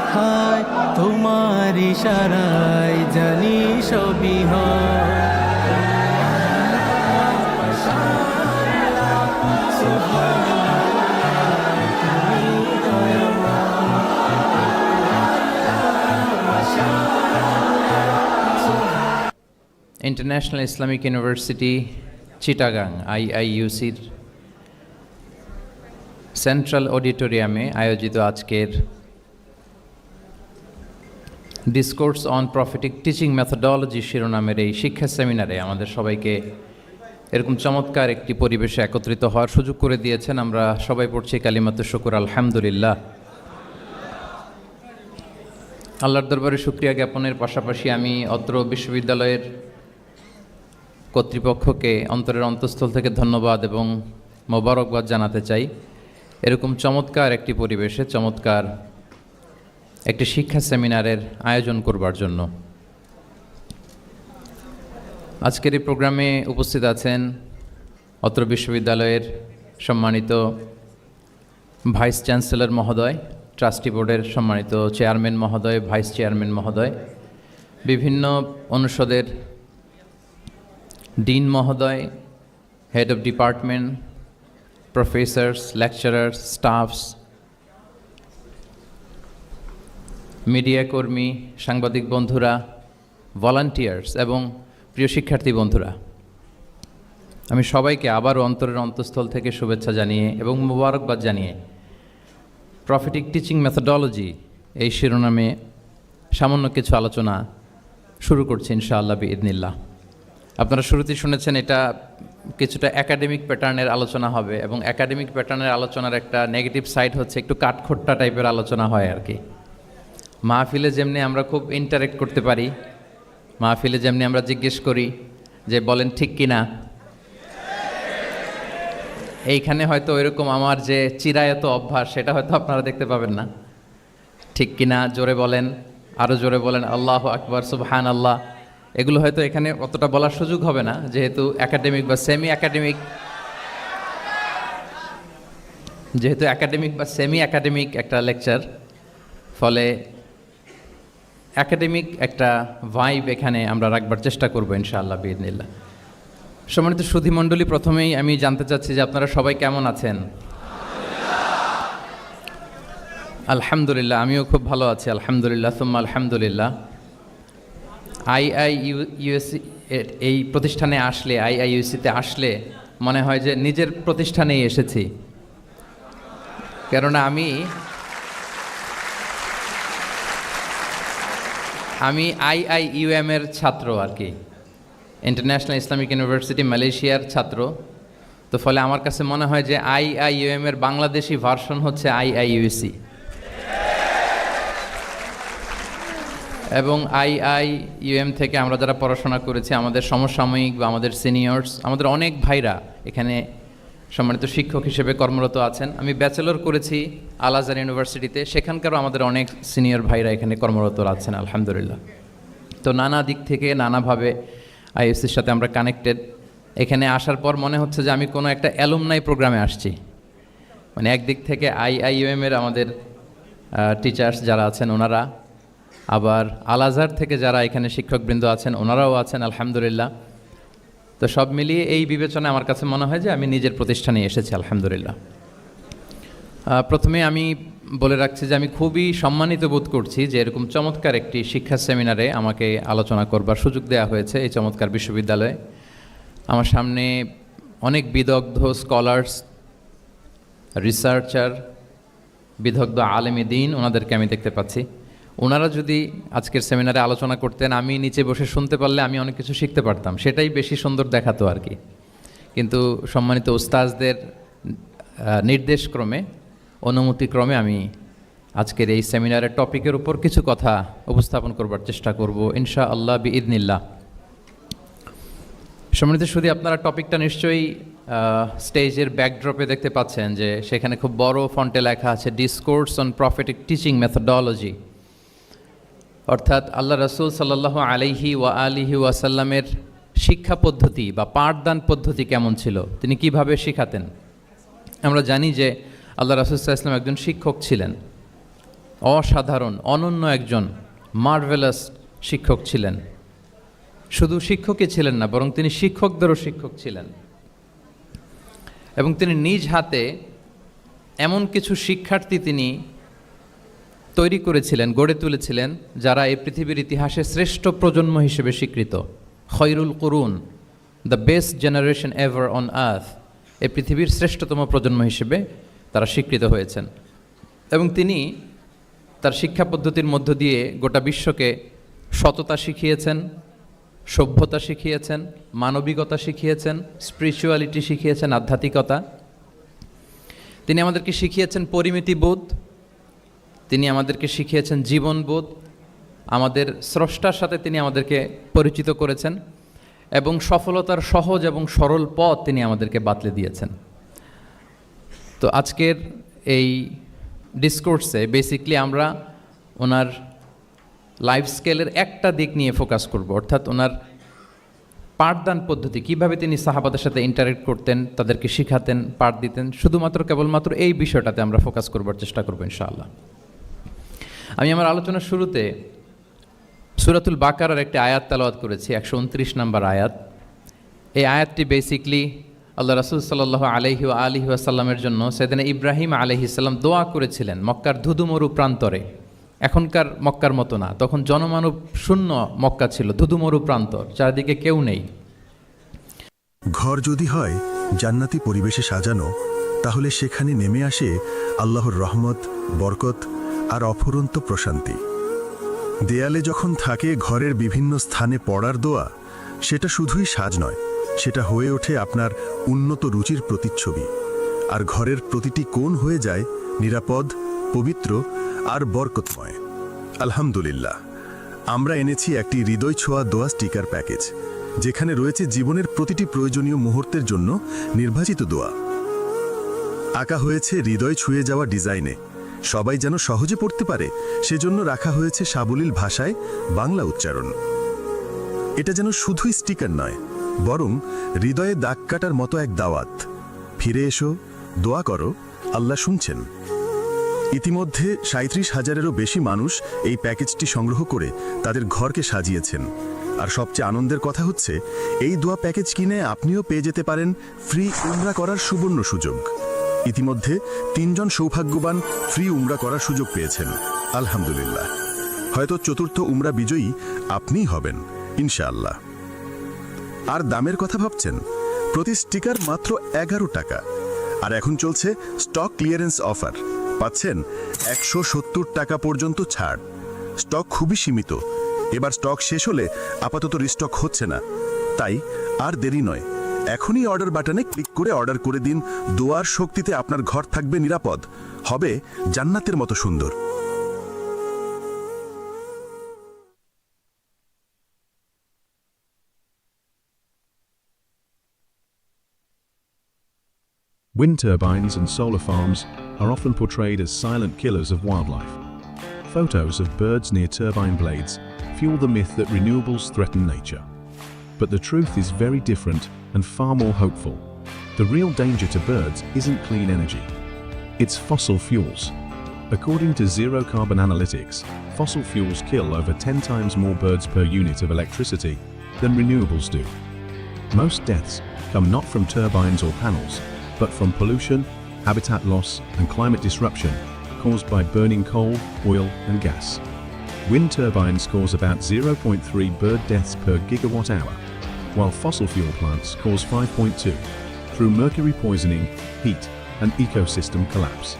কোথায় তোমার ইশারায় জানি সবই ইন্টারন্যাশনাল ইসলামিক ইউনিভার্সিটি চিটাগাং আইআইইউসির সেন্ট্রাল অডিটোরিয়ামে আয়োজিত আজকের discourse on prophetic teaching methodology শিরোনামের এই শিক্ষা সেমিনারে আমাদের সবাইকে এরকম চমৎকার একটি পরিবেশে একত্রিত হওয়ার সুযোগ করে দিয়েছেন। আমরা সবাই পড়ছি কালিমাত শুকুর, আলহামদুলিল্লাহ। আল্লাহর দরবারে শুক্রিয়া জ্ঞাপনের পাশাপাশি আমি অত্র বিশ্ববিদ্যালয়ের কর্তৃপক্ষকে অন্তরের অন্তঃস্থল থেকে ধন্যবাদ এবং মোবারকবাদ জানাতে চাই। এরকম চমৎকার একটি পরিবেশে, চমৎকার একটি শিক্ষা সেমিনারের আয়োজন করবার জন্য। আজকের এই প্রোগ্রামে উপস্থিত আছেন অত্র বিশ্ববিদ্যালয়ের সম্মানিত ভাইস চ্যান্সেলর মহোদয়, ট্রাস্টি বোর্ডের সম্মানিত চেয়ারম্যান মহোদয়, ভাইস চেয়ারম্যান মহোদয়, বিভিন্ন অনুষদের ডিন মহোদয়, head of department, professors, lecturers, staffs media কর্মী, সাংবাদিক বন্ধুরা ভলান্টিয়ার্স এবং প্রিয় শিক্ষার্থী বন্ধুরা, আমি সবাইকে আবারও অন্তরের অন্তঃস্থল থেকে শুভেচ্ছা জানিয়ে এবং মুবারকবাদ জানিয়ে প্রফিটিক টিচিং মেথোডলজি এই শিরোনামে সামান্য কিছু আলোচনা শুরু করছি ইনশাআল্লাহ বিদনিল্লাহ আপনারা শুরুতেই শুনেছেন এটা কিছুটা একাডেমিক প্যাটার্নের আলোচনা হবে এবং একাডেমিক প্যাটার্নের আলোচনার একটা নেগেটিভ সাইড হচ্ছে একটু কাঠখোট্টা টাইপের আলোচনা হয় আর কি। মাহফিলে যেমনি আমরা খুব ইন্টারেক্ট করতে পারি, মাহফিলে যেমনি আমরা জিজ্ঞেস করি যে বলেন ঠিক কি না এইখানে হয়তো এরকম আমার যে চিরায়ত অভ্যাস, সেটা হয়তো আপনারা দেখতে পাবেন না। ঠিক কিনা? জোরে বলেন আরও জোরে বলেন, আল্লাহ আকবর সুবহান আল্লাহ এগুলো হয়তো এখানে অতটা বলার সুযোগ হবে না, যেহেতু একাডেমিক বা সেমি একাডেমিক যেহেতু একাডেমিক বা সেমি একাডেমিক একটা লেকচার ফলে একাডেমিক একটা ভাইব এখানে আমরা রাখবার চেষ্টা করব ইনশাআল্লাহ বিদিনিল্লাহ সম্মানিত সুধীমণ্ডলী প্রথমেই আমি জানতে চাচ্ছি যে আপনারা সবাই কেমন আছেন? আলহামদুলিল্লাহ, আমিও খুব ভালো আছি, আলহামদুলিল্লাহ, সুম্মা আলহামদুলিল্লাহ। আই আই ইউ ইউএসসি এই প্রতিষ্ঠানে আসলে, আই আই ইউসিতে আসলে মনে হয় যে নিজের প্রতিষ্ঠানেই এসেছি। কেননা আমি আমি আই এর ছাত্র আর কি। ইন্টারন্যাশনাল ইসলামিক ইউনিভার্সিটি মালয়েশিয়ার ছাত্র। তো ফলে আমার কাছে মনে হয় যে আই আই এর বাংলাদেশি ভার্সন হচ্ছে আই আই ইউসি এবং আই আই ইউএম থেকে আমরা যারা পড়াশোনা করেছি, আমাদের সমসাময়িক বা আমাদের সিনিয়র্স আমাদের অনেক ভাইরা এখানে সম্মানিত শিক্ষক হিসেবে কর্মরত আছেন। আমি ব্যাচেলর করেছি আল আজহার ইউনিভার্সিটিতে। সেখানকারও আমাদের অনেক সিনিয়র ভাইরা এখানে কর্মরত আছেন, আলহামদুলিল্লাহ। তো নানা দিক থেকে, নানাভাবে আইএসসির সাথে আমরা কানেক্টেড এখানে আসার পর মনে হচ্ছে যে আমি কোনো একটা অ্যালুমনাই প্রোগ্রামে আসছি। মানে একদিক থেকে আই আইইউএম এর আমাদের টিচার্স যারা আছেন ওনারা, আবার আল আজহার থেকে যারা এখানে শিক্ষকবৃন্দ আছেন ওনারাও আছেন, আলহামদুলিল্লাহ। তো সব মিলিয়ে এই বিবেচনায় আমার কাছে মনে হয় যে আমি নিজের প্রতিষ্ঠানে এসেছি, আলহামদুলিল্লাহ। প্রথমে আমি বলে রাখছি যে আমি খুবই সম্মানিত বোধ করছি যে এরকম চমৎকার একটি শিক্ষা সেমিনারে আমাকে আলোচনা করবার সুযোগ দেওয়া হয়েছে এই চমৎকার বিশ্ববিদ্যালয়ে। আমার সামনে অনেক বিদগ্ধ স্কলার্স, রিসার্চার, বিদগ্ধ আলেমী দিন, ওনাদেরকে আমি দেখতে পাচ্ছি। ওনারা যদি আজকের সেমিনারে আলোচনা করতেন আমি নিচে বসে শুনতে পারলে আমি অনেক কিছু শিখতে পারতাম। সেটাই বেশি সুন্দর দেখাতো আর কি। কিন্তু সম্মানিত উস্তাজদের আহ, নির্দেশক্রমে অনুমতিক্রমে আমি আজকের এই সেমিনারের টপিকের উপর কিছু কথা উপস্থাপন করবার চেষ্টা করব ইনশা আল্লাহ বি ইদনিল্লাহ সম্মানিত শুধু আপনারা টপিকটা নিশ্চয়ই স্টেজের ব্যাকড্রপে দেখতে পাচ্ছেন যে সেখানে খুব বড় ফন্টে লেখা আছে discourse on prophetic teaching methodology অর্থাৎ আল্লাহ রসুল সাল্লাহ আলাইহি ওয়া আলিহি ওয়াসাল্লামের শিক্ষা পদ্ধতি বা পাঠদান পদ্ধতি কেমন ছিল? তিনি কীভাবে শিখাতেন? আমরা জানি যে আল্লাহ রসুল্লাহ ইসলাম একজন শিক্ষক ছিলেন। অসাধারণ, অনন্য একজন মার্ভেলাস শিক্ষক ছিলেন। শুধু শিক্ষকই ছিলেন না, বরং তিনি শিক্ষকদেরও শিক্ষক ছিলেন। এবং তিনি নিজ হাতে এমন কিছু শিক্ষার্থী তিনি তৈরি করেছিলেন, গড়ে তুলেছিলেন, যারা এই পৃথিবীর ইতিহাসে শ্রেষ্ঠ প্রজন্ম হিসেবে স্বীকৃত। খৈরুল করুন the best generation ever on earth এই পৃথিবীর শ্রেষ্ঠতম প্রজন্ম হিসেবে তারা স্বীকৃত হয়েছেন। এবং তিনি তার শিক্ষা পদ্ধতির মধ্য দিয়ে গোটা বিশ্বকে সততা শিখিয়েছেন, সভ্যতা শিখিয়েছেন, মানবিকতা শিখিয়েছেন স্পিরিচুয়ালিটি শিখিয়েছেন, আধ্যাত্মিকতা। তিনি আমাদেরকে শিখিয়েছেন পরিমিতিবোধ তিনি আমাদেরকে শিখিয়েছেন জীবনবোধ, আমাদের স্রষ্টার সাথে তিনি আমাদেরকে পরিচিত করেছেন, এবং সফলতার সহজ এবং সরল পথ তিনি আমাদেরকে বাতলে দিয়েছেন। তো আজকের এই ডিসকোর্সে বেসিকলি আমরা ওনার লাইফ স্কেলের একটা দিক নিয়ে ফোকাস করব, অর্থাৎ ওনার পাঠদান পদ্ধতি, কীভাবে তিনি সাহাবাদের সাথে ইন্টারেক্ট করতেন, তাদেরকে শিখাতেন, পাঠ দিতেন, শুধুমাত্র কেবলমাত্র এই বিষয়টাতে আমরা ফোকাস করবার চেষ্টা করব ইনশাআল্লাহ। আমি আমার আলোচনার শুরুতে সুরাতুল বাকারার একটি আয়াত তালাওয়াত করেছি, একশো উনত্রিশ নম্বর আয়াত। এই আয়াতটি বেসিকলি আল্লাহ রাসুল সাল্লাহ আলহি আলহি আসাল্লামের জন্য সেদিনে ইব্রাহিম আলহি সাল্লাম দোয়া করেছিলেন মক্কার ধুধুমরু প্রান্তরে। এখনকার মক্কার মতো না, তখন জনমানব শূন্য মক্কা ছিল, ধুধুমরু প্রান্তর, চারিদিকে কেউ নেই। ঘর যদি হয়, জান্নাতি পরিবেশে সাজানো, তাহলে সেখানে নেমে আসে আল্লাহর রহমত, বরকত আর অফুরন্ত প্রশান্তি। দেয়ালে যখন থাকে ঘরের বিভিন্ন স্থানে পড়ার দোয়া, সেটা শুধুই সাজ নয়, সেটা হয়ে ওঠে আপনার উন্নত রুচির প্রতিচ্ছবি। আর ঘরের প্রতিটি কোণ হয়ে যায় নিরাপদ, পবিত্র আর বরকতময়। আলহামদুলিল্লাহ, আমরা এনেছি একটি হৃদয় ছোঁয়া দোয়া স্টিকার প্যাকেজ, যেখানে রয়েছে জীবনের প্রতিটি প্রয়োজনীয় মুহূর্তের জন্য নির্বাচিত দোয়া। আঁকা হয়েছে হৃদয় ছুঁয়ে যাওয়া ডিজাইনে সবাই যেন সহজে পড়তে পারে, সেজন্য রাখা হয়েছে সাবলীল ভাষায় বাংলা উচ্চারণ। এটা যেন শুধুই স্টিকার নয়, বরং হৃদয়ে দাগ কাটার মতো এক দাওয়াত। ফিরে এসো, দোয়া করো, আল্লাহ শুনছেন। ইতিমধ্যে সাঁত্রিশ হাজারেরও বেশি মানুষ এই প্যাকেজটি সংগ্রহ করে তাদের ঘরকে সাজিয়েছেন। আর সবচেয়ে আনন্দের কথা হচ্ছে, এই দোয়া প্যাকেজ কিনে আপনিও পেয়ে যেতে পারেন ফ্রি উমরা করার সুবর্ণ সুযোগ। ইতিমধ্যে তিনজন সৌভাগ্যবান ফ্রি উমরা করার সুযোগ পেয়েছেন। আলহামদুলিল্লাহ। হয়তো চতুর্থ উমরা বিজয়ী আপনিই হবেন, ইনশাআল্লাহ। আর দামের কথা ভাবছেন? প্রতি স্টিকার মাত্র এগারো টাকা। আর এখন চলছে স্টক ক্লিয়ারেন্স অফার। পাচ্ছেন একশো সত্তর টাকা পর্যন্ত ছাড়। স্টক খুবই সীমিত। এবার স্টক শেষ হলে আপাতত রিস্টক হচ্ছে না। তাই আর দেরি নয়। এখনই অর্ডার বাটনে ক্লিক করে অর্ডার করে দিন দোয়ার শক্তিতে আপনার ঘর থাকবে নিরাপদ হবে জান্নাতের মতো সুন্দর Wind turbines and solar farms are often portrayed as silent killers of wildlife. Photos of birds near turbine blades fuel the myth that renewables threaten nature. But the truth is very different and far more hopeful. The real danger to birds isn't clean energy. It's fossil fuels. According to Zero Carbon Analytics, fossil fuels kill over 10 times more birds per unit of electricity than renewables do. Most deaths come not from turbines or panels, but from pollution, habitat loss, and climate disruption caused by burning coal, oil, and gas. Wind turbines cause about 0.3 bird deaths per gigawatt hour, while fossil fuel plants cause 5.2 through mercury poisoning, heat, and ecosystem collapse.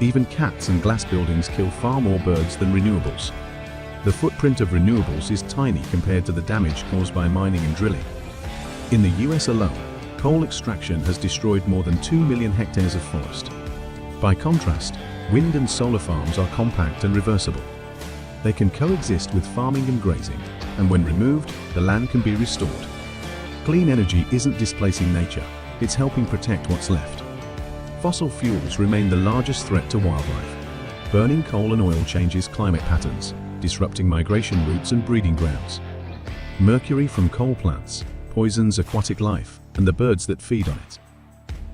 Even cats and glass buildings kill far more birds than renewables. The footprint of renewables is tiny compared to the damage caused by mining and drilling. In the US alone, coal extraction has destroyed more than 2 million hectares of forest. By contrast, wind and solar farms are compact and reversible. They can coexist with farming and grazing, and when removed, the land can be restored. Clean energy isn't displacing nature, it's helping protect what's left. Fossil fuels remain the largest threat to wildlife. Burning coal and oil changes climate patterns, disrupting migration routes and breeding grounds. Mercury from coal plants poisons aquatic life and the birds that feed on it.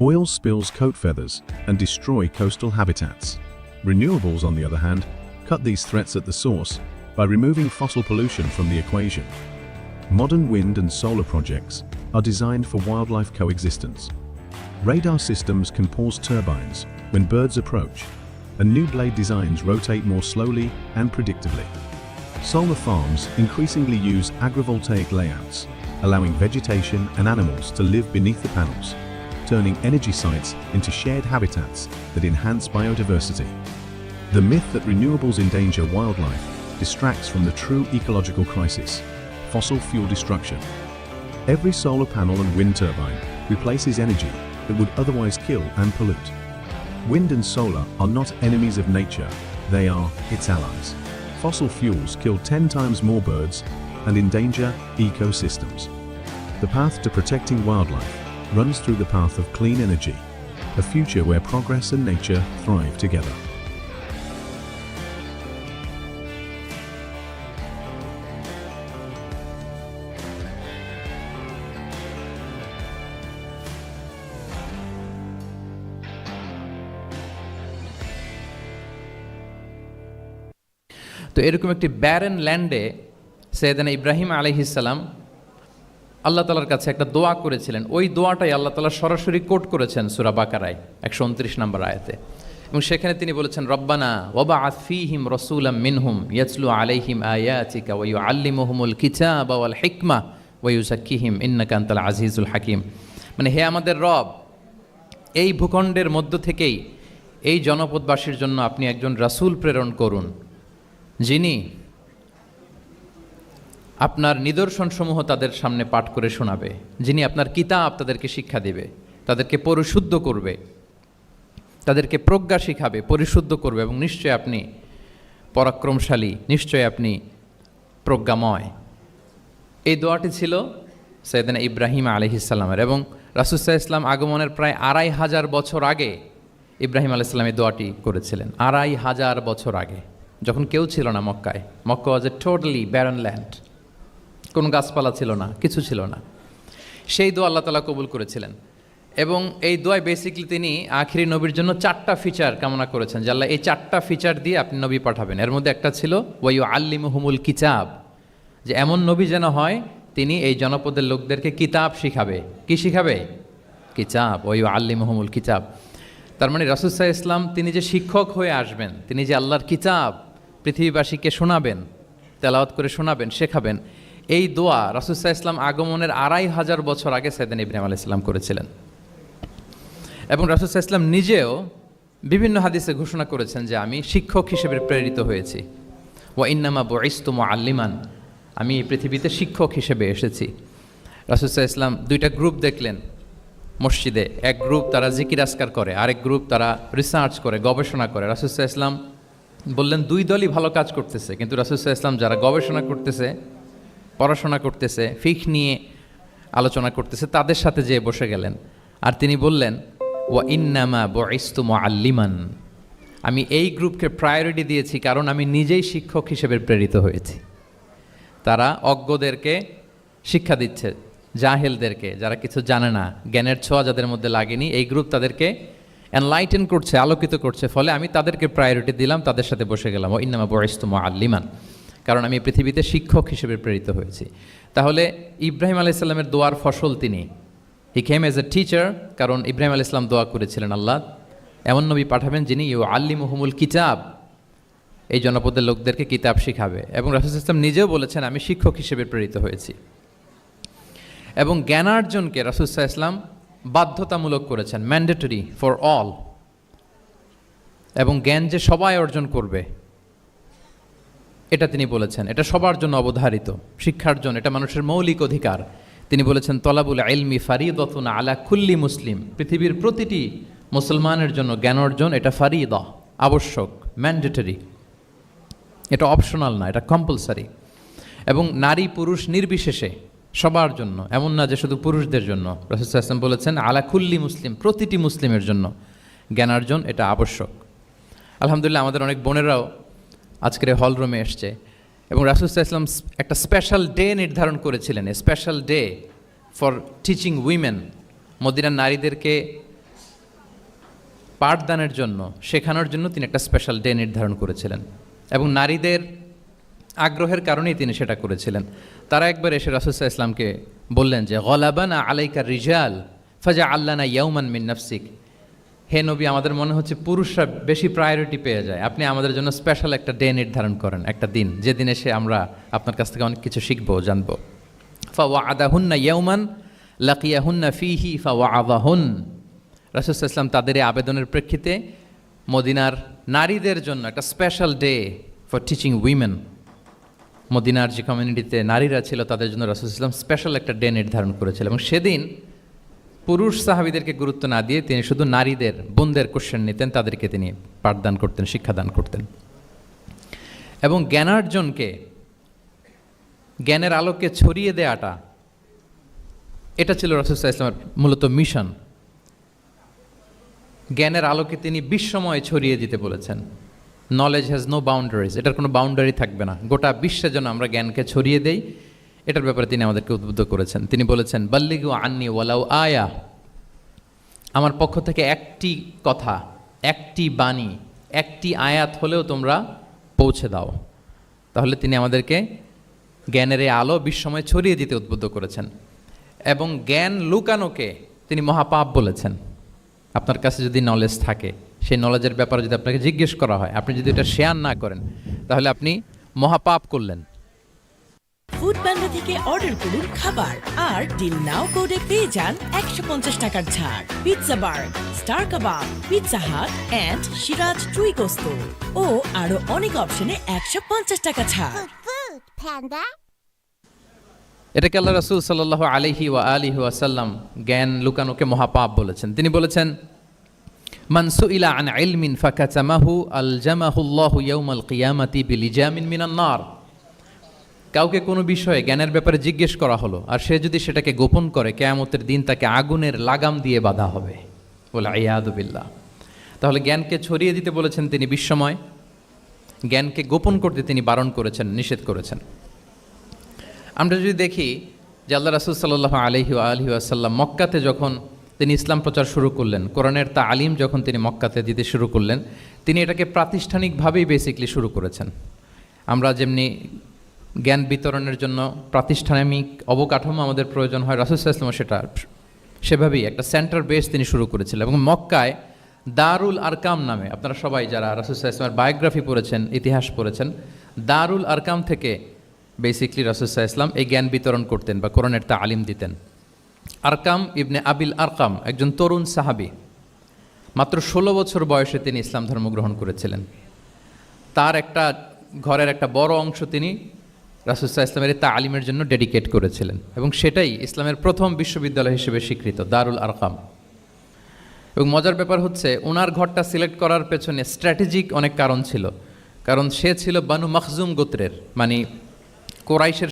Oil spills coat feathers and destroy coastal habitats. Renewables, on the other hand, cut these threats at the source by removing fossil pollution from the equation. Modern wind and solar projects are designed for wildlife coexistence. Radar systems can pause turbines when birds approach, and new blade designs rotate more slowly and predictably. Solar farms increasingly use agrivoltaic layouts, allowing vegetation and animals to live beneath the panels, turning energy sites into shared habitats that enhance biodiversity. The myth that renewables endanger wildlife distracts from the true ecological crisis fossil fuel destruction. Every solar panel and wind turbine replaces energy that would otherwise kill and pollute. Wind and solar are not enemies of nature, they are its allies. Fossil fuels kill 10 times more birds and endanger ecosystems. The path to protecting wildlife runs through the path of clean energy, a future where progress and nature thrive together. তো এরকম একটি barren ল্যান্ডে সৈয়দানা ইব্রাহিম আলহিসাল্লাম আল্লাহ তালার কাছে একটা দোয়া করেছিলেন। ওই দোয়াটাই আল্লাহ তালা সরাসরি কোট করেছেন সুরা বাকারায়, একশো উনত্রিশ নম্বর আয়াতে। এবং সেখানে তিনি বলেছেন, রব্বানা ওবা আফিহিম রসুলাম মিনহুম ইয়াসলু আলাইহিম আয়াতিকা ওয়ু আল্লিমুহুমুল কিচা ওয়াল হিকমা ওয়ু জাক্কিহিম ইন্নাকান্তাল আজিজুল হাকিম। মানে হে আমাদের রব, এই ভূখণ্ডের মধ্য থেকেই এই জনপদবাসীর জন্য আপনি একজন রাসূল প্রেরণ করুন। যিনি আপনার নিদর্শনসমূহ তাদের সামনে পাঠ করে শোনাবে, যিনি আপনার কিতাব তাদেরকে শিক্ষা দেবে, তাদেরকে পরিশুদ্ধ করবে, তাদেরকে প্রজ্ঞা শিখাবে, পরিশুদ্ধ করবে এবং নিশ্চয় আপনি পরাক্রমশালী, নিশ্চয় আপনি প্রজ্ঞাময়। এই দোয়াটি ছিল সৈয়দিনা ইব্রাহিম আলহিসাল্লামের এবং রাসুসাহ ইসলাম আগমনের প্রায় আড়াই হাজার বছর আগে ইব্রাহিম আলাইসাল্লাম এই দোয়াটি করেছিলেন। আড়াই হাজার বছর আগে। যখন কেউ ছিল না মক্কায়, Mecca was a totally barren land কোনো গাছপালা ছিল না, কিছু ছিল না। সেই দোয়া আল্লাহ তালা কবুল করেছিলেন। এবং এই দোয়ায় বেসিকলি তিনি আখিরি নবীর জন্য চারটা ফিচার কামনা করেছেন, যে আল্লাহ এই চারটা ফিচার দিয়ে আপনি নবী পাঠাবেন। এর মধ্যে একটা ছিল ওয়াইউ আল্লিমুহুমুল কিতাব যে এমন নবী যেন হয়, তিনি এই জনপদের লোকদেরকে কিতাব শিখাবে। কি শিখাবে? কিতাব ওয়াইউ আল্লিমুহুমুল কিতাব। তার মানে রাসুসাহ ইসলাম তিনি যে শিক্ষক হয়ে আসবেন, তিনি যে আল্লাহর কিতাব পৃথিবীবাসীকে শোনাবেন, তেলাওয়াত করে শোনাবেন, শেখাবেন। এই দোয়া রাসুসাহ ইসলাম আগমনের আড়াই হাজার বছর আগে সাইদান ইব্রাহিম আলাহ ইসলাম করেছিলেন। এবং রাসুসাহ ইসলাম নিজেও বিভিন্ন হাদিসে ঘোষণা করেছেন যে আমি শিক্ষক হিসেবে প্রেরিত হয়েছি। ওয়া ইন্নামা বইস্তুম আল্লিমান আমি এই পৃথিবীতে শিক্ষক হিসেবে এসেছি। রাসুসাহ ইসলাম দুইটা গ্রুপ দেখলেন। মসজিদে এক গ্রুপ তারা জিকির আসকার করে, আরেক গ্রুপ তারা রিসার্চ করে, গবেষণা করে। রাসুসাহ ইসলাম বললেন, দুই দলই ভালো কাজ করতেছে, কিন্তু রাসুসাহ ইসলাম যারা গবেষণা করতেছে, পড়াশোনা করতেছে, ফিক নিয়ে আলোচনা করতেছে, তাদের সাথে যেয়ে বসে গেলেন, আর তিনি বললেন, ওয়া ইন্নামা বইস্তুম আল্লিমান আমি এই গ্রুপকে প্রায়োরিটি দিয়েছি, কারণ আমি নিজেই শিক্ষক হিসেবে প্রেরিত হয়েছি। তারা অজ্ঞদেরকে শিক্ষা দিচ্ছে, জাহেলদেরকে, যারা কিছু জানে না, জ্ঞানের ছোঁয়া যাদের মধ্যে লাগেনি, এই গ্রুপ তাদেরকে এনলাইটেন করছে, আলোকিত করছে, ফলে আমি তাদেরকে প্রায়োরিটি দিলাম, তাদের সাথে বসে গেলাম। ও ইন্নামা বয়স্তুম আল্লিমান কারণ আমি পৃথিবীতে শিক্ষক হিসেবে প্রেরিত হয়েছি। তাহলে ইব্রাহিম আলাইসাল্লামের দোয়ার ফসল তিনি। হি কেম এজ এ টিচার কারণ ইব্রাহিম আলাহ ইসলাম দোয়া করেছিলেন আল্লাহ। এমন নবী পাঠাবেন যিনি ইউ আল্লি মুহমুল কিতাব। এই জনপদের লোকদেরকে কিতাব শিখাবে। এবং রাসুল ইসলাম নিজেও বলেছেন, আমি শিক্ষক হিসেবে প্রেরিত হয়েছি। এবং জ্ঞানার্জনকে রাসুসাহ ইসলাম বাধ্যতামূলক করেছেন ম্যান্ডেটরি ফর অল এবং জ্ঞান যে সবাই অর্জন করবে, এটা তিনি বলেছেন। এটা সবার জন্য অবধারিত, শিক্ষার জন্য, এটা মানুষের মৌলিক অধিকার। তিনি বলেছেন, তলাবুল আলমি ফারিদতুন আলা কুল্লি মুসলিম, পৃথিবীর প্রতিটি মুসলমানের জন্য জ্ঞান অর্জন এটা ফারিদ, আবশ্যক ম্যান্ডেটরি এটা অপশনাল না, এটা কম্পালসারি এবং নারী পুরুষ নির্বিশেষে সবার জন্য, এমন না যে শুধু পুরুষদের জন্য। রসুল আসলাম বলেছেন আলাকুল্লি মুসলিম প্রতিটি মুসলিমের জন্য। জ্ঞানার্জন এটা আবশ্যক। আলহামদুলিল্লাহ, আমাদের অনেক বোনেরাও আজকের হল রুমে এসছে এবং রাসুসাহ ইসলাম একটা স্পেশাল ডে নির্ধারণ করেছিলেন special day for teaching women মদিনার নারীদেরকে পাঠদানের জন্য, শেখানোর জন্য তিনি একটা স্পেশাল ডে নির্ধারণ করেছিলেন। এবং নারীদের আগ্রহের কারণেই তিনি সেটা করেছিলেন। তারা একবার এসে রাসুসাহ ইসলামকে বললেন যে, গলাবানা আলাইকা রিজাল ফাজা আল্লানা ইয়াউমান মিন নাফসিক। হে নবী, আমাদের মনে হচ্ছে পুরুষরা বেশি প্রায়োরিটি পেয়ে যায়। আপনি আমাদের জন্য স্পেশাল একটা ডে নির্ধারণ করেন, একটা দিন যে দিন এসে আমরা আপনার কাছ থেকে অনেক কিছু শিখব জানব। ফা ওয়া আদাহুন্না ইয়ৌমান লাকিয়াহুন্না ফিহি ফা ওয়া আদাহুন রাসুসাহ ইসলাম তাদের এই আবেদনের প্রেক্ষিতে মদিনার নারীদের জন্য একটা special day for teaching women মদিনার যে কমিউনিটিতে নারীরা ছিল, তাদের জন্য রাসুল ইসলাম স্পেশাল একটা ডে নির্ধারণ করেছিল এবং সেদিন পুরুষ সাহাবিদেরকে গুরুত্ব না দিয়ে তিনি শুধু নারীদের, বোনদের কোশ্চেন নিতেন, তাদেরকে তিনি পাঠদান করতেন, শিক্ষাদান করতেন। এবং জ্ঞানার্জনকে, জ্ঞানের আলোকে ছড়িয়ে দেওয়াটা এটা ছিল রসুল্লাহ ইসলামের মূলত মিশন জ্ঞানের আলোকে তিনি বিশ্বময় ছড়িয়ে দিতে বলেছেন। নলেজ হ্যাজ নো বাউন্ডারিজ এটার কোনো বাউন্ডারি থাকবে না। গোটা বিশ্বে যেন আমরা জ্ঞানকে ছড়িয়ে দেই, এটার ব্যাপারে তিনি আমাদেরকে উদ্বুদ্ধ করেছেন। তিনি বলেছেন, বাল্লিগু আন্নি ওয়ালাউ আয়া। আমার পক্ষ থেকে একটি কথা, একটি বাণী, একটি আয়াত হলেও তোমরা পৌঁছে দাও। তাহলে তিনি আমাদেরকে জ্ঞানের এই আলো বিশ্বময় ছড়িয়ে দিতে উদ্বুদ্ধ করেছেন। এবং জ্ঞান লুকানোকে তিনি মহাপাপ বলেছেন। আপনার কাছে যদি নলেজ থাকে সেই নলেজের ব্যাপারে যদি আপনাকে জিজ্ঞেস করা হয় আপনি যদি এটা শেয়ার না করেন তাহলে আপনি মহাপাপ করলেন। ফুড থেকে অর্ডার করুন খাবার আর ডিল নাও কোডে পেয়ে যান একশো পঞ্চাশ টাকার ছাড়। Pizza bar star kebab Pizza Hut and Siraj গোস্ত ও আরও অনেক অপশনে একশো পঞ্চাশ টাকা ছাড়. এটাকে আল্লাহ রসুল সাল্লাহ আলিহি ওয়া আলিহি ওয়াসাল্লাম জ্ঞান লুকানোকে মহাপাপ বলেছেন? তিনি বলেছেন মানসু ইলা আন ইলমিন ফাকাচামাহু আল জামাহুল্লাহু ইয়াউমাল কিয়ামাতি বিলিজামিন মিনান নার কাউকে কোনো বিষয়ে জ্ঞানের ব্যাপারে জিজ্ঞেস করা হলো, আর সে যদি সেটাকে গোপন করে, কেয়ামতের দিন তাকে আগুনের লাগাম দিয়ে বাধা হবে। বলে আয়াদুবিল্লাহ তাহলে জ্ঞানকে ছড়িয়ে দিতে বলেছেন তিনি বিশ্বময়। জ্ঞানকে গোপন করতে তিনি বারণ করেছেন, নিষেধ করেছেন। আমরা যদি দেখি যে আল্লাহ রাসুল সাল্লাহ আলহি আলহি আসাল্লাম মক্কাতে যখন তিনি ইসলাম প্রচার শুরু করলেন। কোরআনের তা আলিম যখন তিনি মক্কাতে দিতে শুরু করলেন, তিনি এটাকে প্রাতিষ্ঠানিকভাবেই বেসিকলি শুরু করেছেন। আমরা যেমনি জ্ঞান বিতরণের জন্য প্রাতিষ্ঠানিক অবকাঠামো আমাদের প্রয়োজন হয়, রাসুল ইসলাম সেটা সেভাবেই একটা সেন্টার বেস তিনি শুরু করেছিলেন এবং মক্কায় দারুল আরকাম নামে, আপনারা সবাই যারা রাসুল ইসলামের বায়োগ্রাফি পড়েছেন, ইতিহাস পড়েছেন, দারুল আরকাম থেকে বেসিকলি রাসুসাহ ইসলাম এই জ্ঞান বিতরণ করতেন বা কোরআনের তা আলিম দিতেন। আরকাম ইবনে আবিল আরকাম, একজন তরুণ সাহাবি। মাত্র ষোলো বছর বয়সে তিনি ইসলাম ধর্ম গ্রহণ করেছিলেন। তার একটা ঘরের একটা বড় অংশ তিনি রাসুসাহ ইসলামের তা আলিমের জন্য ডেডিকেট করেছিলেন এবং সেটাই ইসলামের প্রথম বিশ্ববিদ্যালয় হিসেবে স্বীকৃত, দারুল আরকাম। এবং মজার ব্যাপার হচ্ছে ওনার ঘরটা সিলেক্ট করার পেছনে স্ট্র্যাটেজিক অনেক কারণ ছিল। কারণ সে ছিল বানু মখজুম গোত্রের মানে কোরাইশের